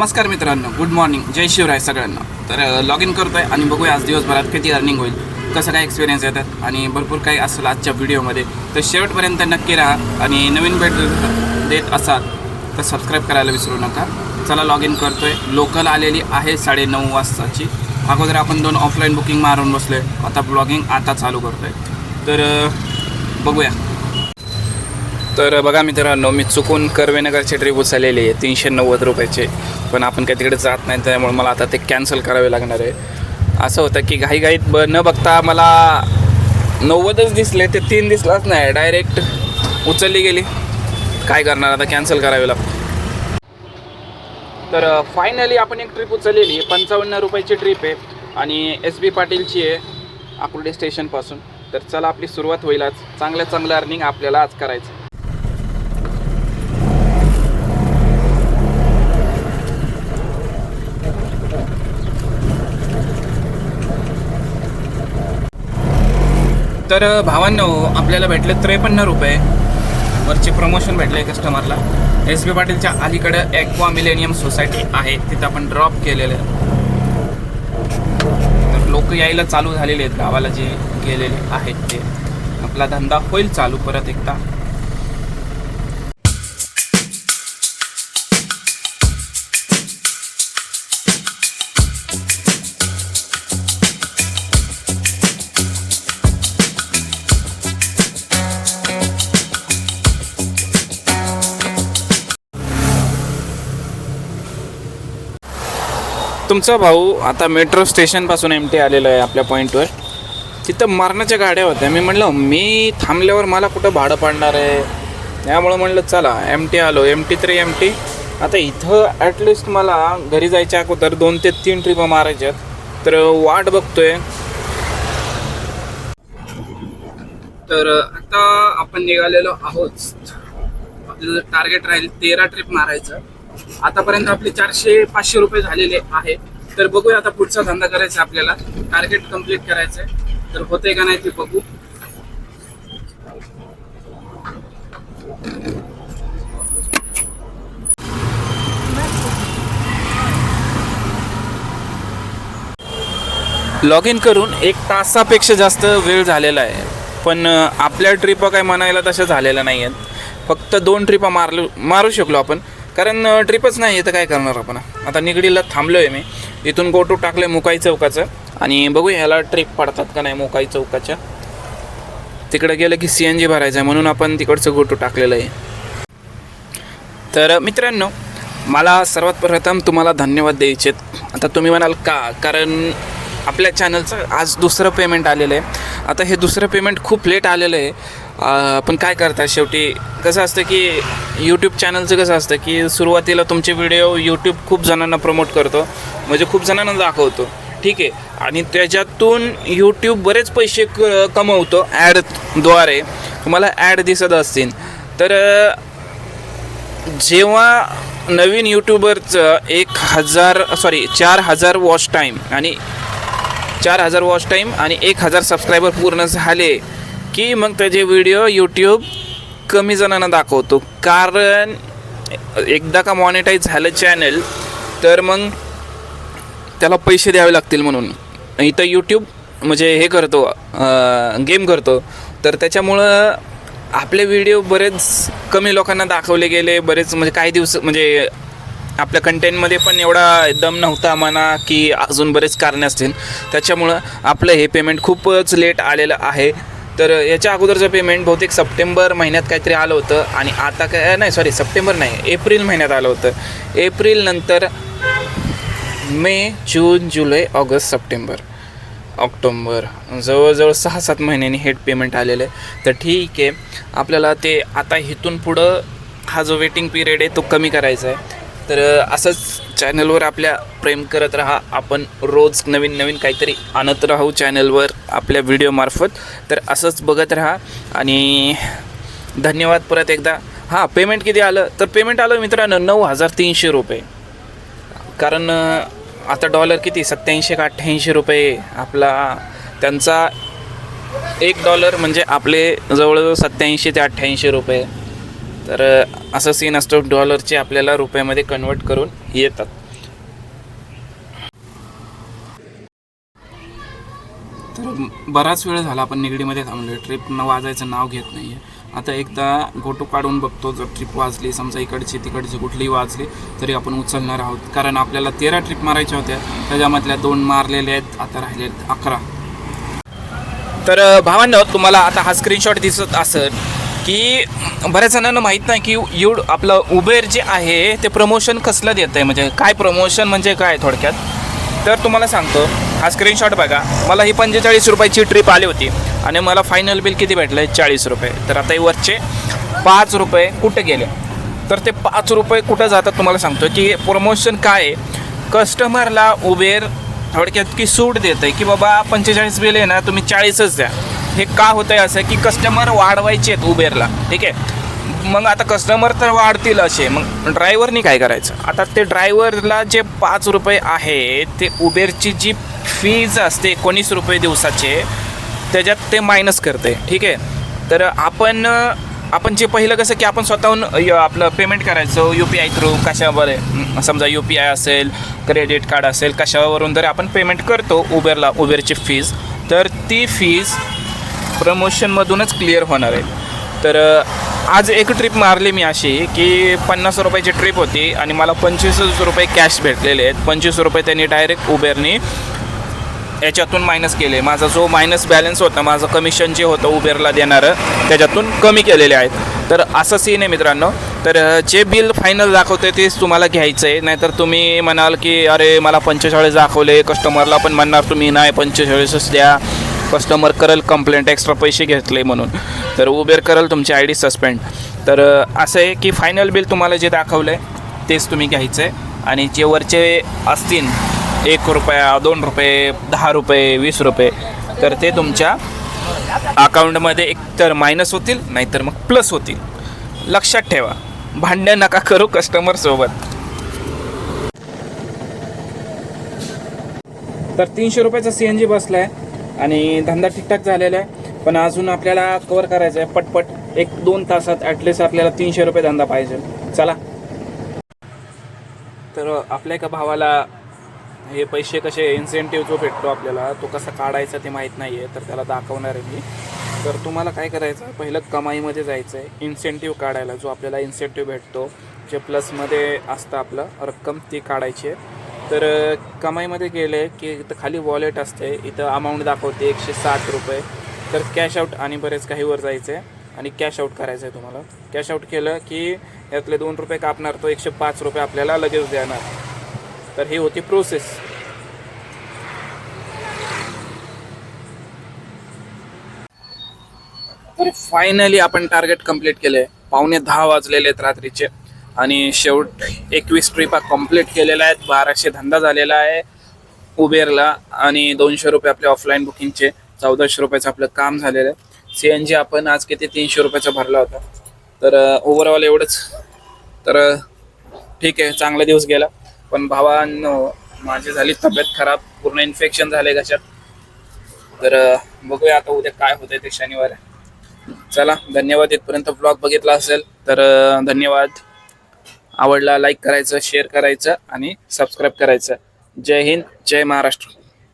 नमस्कार मित्रांनो good morning जय शिवराय सगळ्यांना. तर लॉग इन करतो आहे आणि बघूया आज दिवसभरात किती अर्निंग होईल कसं काय एक्सपिरियन्स येतात आणि भरपूर काही असेल आजच्या व्हिडिओमध्ये तर शेवटपर्यंत नक्की राहा आणि नवीन भेट देत असाल तर सबस्क्राईब करायला विसरू नका. चला लॉग इन करतो आहे लोकल आलेली आहे साडेनऊ वाजताची. अगोदर आपण दोन ऑफलाईन बुकिंग मारून बसलो आहे आता ब्लॉगिंग आता चालू करतो आहे तर बघूया. तर बघा मित्रांनो मी चुकून कर्वेनगरची ट्रिप उचललेली आहे. तीनशे नव्वद रुपयाचे. पण आपण काही तिकडे जात नाही त्यामुळे मला आता ते कॅन्सल करावे लागणार आहे. असं होतं की घाईघाईत ब न बघता मला नव्वदच दिसले ते तीन दिसलाच नाही. डायरेक्ट उचलली गेली. काय करणार आता? कॅन्सल करावे लागतं तर फायनली आपण एक ट्रिप उचललेली. आहे पंचावन्न रुपयाची ट्रिप आहे आणि एस बी पाटीलची आहे आकुर्डे स्टेशनपासून तर चला आपली सुरुवात होईल आज. चांगल्या चांगलं अर्निंग आपल्याला आज करायचं. तर भावांनो आपल्याला भेटले त्रेपन्न रुपये. वरचे प्रमोशन भेटले कस्टमरला एस बी पाटीलच्या अलीकडं ॲक्वा मिलेनियम सोसायटी आहे. तिथं आपण ड्रॉप केलेलं आहे. तर लोक यायला चालू झालेले आहेत. गावाला जे गेलेले आहेत ते. आपला धंदा होईल चालू परत एकदा. तुमचा भाऊ आता मेट्रो स्टेशनपासून एम टी आलेला आहे आपल्या पॉईंटवर तिथं मारण्याच्या गाड्या होत्या. मी म्हणलं मी थांबल्यावर मला कुठं भाडं पाडणार आहे? त्यामुळं म्हणलं चला एम टी आलो. एम टी तरी एम टी आता इथं ॲटलिस्ट मला घरी जायच्या अगोदर दोन ते तीन ट्रिपं मारायच्यात तर वाट बघतोय. तर आता आपण निघालेलो आहोत. आपलं टार्गेट राहील तेरा ट्रिप मारायचं. आतापर्यंत आपले चारशे पाचशे रुपये झालेले आहे. तर बघूया आता पुढचा धंदा करायचा आपल्याला. टार्गेट कंप्लीट करायचंय. तर होते का नाही ते बघू. लॉग इन करून एक तासापेक्षा जास्त वेळ झालेला आहे. पण आपल्या ट्रिपा काय म्हणायला तशा झालेल्या नाही आहेत फक्त दोन ट्रिपा मारलो मारू शकलो आपण. कारण ट्रिपच नाही आहे तर काय करणार आपण? आता निगडीला थांबलो आहे मी. इथून गोटू टाकलं आहे मुकाई चौकाचं. आणि बघू ह्याला ट्रिप पडतात का नाही मुकाई चौकाच्या? तिकडं गेलं की सी एन जी भरायचं आहे म्हणून आपण तिकडचं गोटू टाकलेलं आहे. तर मित्रांनो मला सर्वात प्रथम तुम्हाला धन्यवाद द्यायचे आता तुम्ही म्हणाल का? कारण आपल्या चॅनलचं आज दुसरं पेमेंट आलेलं आहे. आता हे दुसरं पेमेंट खूप लेट आलेलं आहे. पण काय करता शेवटी? कसं असतं की यूट्यूब चॅनलचं कसं असतं की सुरुवातीला तुमचे व्हिडिओ यूट्यूब खूप जणांना प्रमोट करतो म्हणजे खूप जणांना दाखवतो. ठीक आहे? आणि त्याच्यातून यूट्यूब बरेच पैसे क कमवतो ॲडद्वारे तुम्हाला ॲड दिसत असतील. तर जेव्हा नवीन यूट्यूबरचं एक हजार सॉरी चार हजार वॉच टाईम आणि चार हजार वॉच टाईम आणि एक हजार सबस्क्रायबर पूर्ण झाले की मग त्याचे व्हिडिओ यूट्यूब कमी जणांना दाखवतो. कारण एकदा का मॉनिटाईज झालं चॅनल तर मग त्याला पैसे द्यावे लागतील म्हणून. इथं यूट्यूब म्हणजे हे करतो गेम करतो. तर त्याच्यामुळं आपले व्हिडिओ बरेच कमी लोकांना दाखवले गेले बरेच म्हणजे काही दिवस म्हणजे आपल्या कंटेंटमध्ये पण एवढा दम नव्हता म्हणा की अजून बरेच कारणे असतील. त्याच्यामुळं आपलं हे पेमेंट खूपच लेट आलेलं आहे. तर याच्या अगोदरचं पेमेंट बहुतेक सप्टेंबर महिन्यात काहीतरी आलं होतं आणि आता काय नाही सॉरी सप्टेंबर नाही एप्रिल महिन्यात आलं होतं. एप्रिल नंतर मे जून जुलै ऑगस्ट सप्टेंबर ऑक्टोंबर जवळजवळ सहा सात महिन्यांनी हेड पेमेंट आलेलं आहे. तर ठीक आहे आपल्याला ते आता इथून पुढं हा जो वेटिंग पिरियड आहे तो कमी करायचा आहे. तर असंच चॅनलवर आपल्या प्रेम करत राहा. आपण रोज नवीन नवीन काहीतरी आणत राहू चॅनलवर आपल्या व्हिडिओमार्फत तर असंच बघत राहा. आणि धन्यवाद परत एकदा. हां पेमेंट किती आलं? तर पेमेंट आलं मित्रांनो नऊ हजार तीनशे रुपये. कारण आता डॉलर किती? सत्याऐंशी का अठ्ठ्याऐंशी रुपये आपला त्यांचा एक डॉलर म्हणजे आपले जवळजवळ सत्याऐंशी ते अठ्ठ्याऐंशी रुपये. तर असं सीन असतो डॉलरचे आपल्याला रुपयामध्ये कन्वर्ट करून येतात. तर बराच वेळ झाला आपण निगडीमध्ये थांबलो ट्रिप न वाजायचं नाव घेत नाही आहे आता एकदा गोटो काढून बघतो जर ट्रिप वाजली समजा इकडची तिकडची कुठली वाजली तरी आपण उचलणार आहोत. कारण आपल्याला तेरा ट्रिप मारायच्या होत्या. त्याच्यामधल्या दोन मारलेल्या आहेत आता राहिले आहेत अकरा. तर भावांनो तुम्हाला आता हा स्क्रीनशॉट दिसत असेल. की बऱ्याच जणांना माहीत नाही की यू आपलं उबेर जे आहे ते प्रमोशन कसलं देतं आहे म्हणजे काय प्रमोशन म्हणजे काय थोडक्यात? तर तुम्हाला सांगतो. हा स्क्रीनशॉट बघा. मला ही पंचेचाळीस रुपयाची ट्रिप आली होती आणि मला फायनल बिल किती भेटलं आहे चाळीस रुपये. तर आता हे वरचे पाच रुपये कुठे गेले? तर ते पाच रुपये कुठं जातात तुम्हाला सांगतो की प्रमोशन काय आहे? कस्टमरला उबेर थोडक्यात की सूट देत आहे की बाबा पंचेचाळीस बिल आहे ना तुम्ही चाळीसच द्या. हे का होतं आहे असं की कस्टमर वाढवायचे आहेत उबेरला ठीक आहे? मग आता कस्टमर तर वाढतील असे. मग ड्रायव्हरनी काय करायचं? आता ते ड्रायव्हरला जे पाच रुपये आहे ते उबेरची जी फीज असते एकोणीस रुपये दिवसाचे त्याच्यात ते मायनस करते. ठीक आहे? तर आपण आपण जे पहिलं कसं की आपण स्वतःहून य- आपलं पेमेंट करायचो यू पी आय थ्रू कशावर समजा यू पी आय असेल क्रेडिट कार्ड असेल कशावरून जर आपण पेमेंट करतो उबेरला उबेरची फीज तर ती फीज प्रमोशनमधूनच क्लिअर होणार आहे. तर आज एक ट्रिप मारली मी अशी की पन्नास रुपयाची ट्रिप होती आणि मला पंचवीस रुपये कॅश भेटलेले आहेत. पंचवीस रुपये त्यांनी डायरेक्ट उबेरनी याच्यातून मायनस केले. माझा जो मायनस बॅलन्स होता माझं कमिशन जे होतं उबेरला देणारं त्याच्यातून कमी केलेले आहेत. तर असं सीन आहे मित्रांनो. तर जे बिल फायनल दाखवते तेच तुम्हाला घ्यायचं आहे नाहीतर तुम्ही म्हणाल की अरे मला पंचेचाळीस दाखवले कस्टमरला पण म्हणणार तुम्ही नाही पंचेचाळीसच द्या. कस्टमर करल कंप्लेंट एक्स्ट्रा पैसे घेतले म्हणून. तर उबेर करल तुमची आय डी सस्पेंड तर असं आहे की फायनल बिल तुम्हाला जे दाखवलं आहे तेच तुम्ही घ्यायचं आहे आणि जे वरचे असतील एक रुपया दोन रुपये दहा रुपये वीस रुपये तर ते तुमच्या अकाउंटमध्ये एकतर मायनस होतील नाहीतर मग प्लस होतील. लक्षात ठेवा. भांडण नका करू कस्टमरसोबत तर तीनशे रुपयाचा सी एन जी बसला आहे आणि धंदा ठीकठाक झालेला आहे. पण अजून आपल्याला कवर करायचं आहे पटपट. एक दोन तासात ॲटलिस्ट आपल्याला तीनशे रुपये धंदा पाहिजे. चला. तर आपल्या एका भावाला हे पैसे कसे इन्सेंटिव्ह जो भेटतो आपल्याला तो कसा काढायचा ते माहीत नाही आहे तर त्याला दाखवणार आहे मी. तर तुम्हाला काय करायचं पहिलं कमाईमध्ये जायचं आहे इन्सेंटिव्ह काढायला जो आपल्याला इन्सेंटिव्ह भेटतो जे प्लसमध्ये असतं आपलं रक्कम ती काढायची आहे. तर कमाईमध्ये गेले की इथं खाली वॉलेट असते. इथं अमाऊंट दाखवते एकशे सात रुपये. तर कॅश आउट आणि बरेच काही वर जायचं आहे आणि कॅश आउट करायचं आहे तुम्हाला. कॅश आउट केलं की यातले दोन रुपये कापणार तो एकशे पाच रुपये आपल्याला लगेच देणार. तर ही होती प्रोसेस तर फायनली आपण टार्गेट कंप्लीट केले पावणे दहा वाजलेले आहेत रात्रीचे. आणि शेवट एकवीस ट्रिपा कंप्लीट केलेल्या आहेत. बाराशे धंदा झालेला आहे उबेरला आणि दोनशे रुपये आपले ऑफलाईन बुकिंगचे चौदाशे रुपयाचं आपलं काम झालेलं आहे. सी एन जी आपण आज किती? तीनशे रुपयाचा भरला होता. तर ओव्हरऑल एवढंच. तर ठीक आहे चांगला दिवस गेला. पण भावांनो माझी झाली तब्येत खराब पूर्ण इन्फेक्शन झाले कशात तर बघूया आता उद्या काय होतंय ते शनिवार चला धन्यवाद. इथपर्यंत ब्लॉग बघितला असेल तर धन्यवाद. आवडला लाईक करायचं शेअर करायचं आणि सबस्क्राईब करायचं. जय हिंद जय महाराष्ट्र.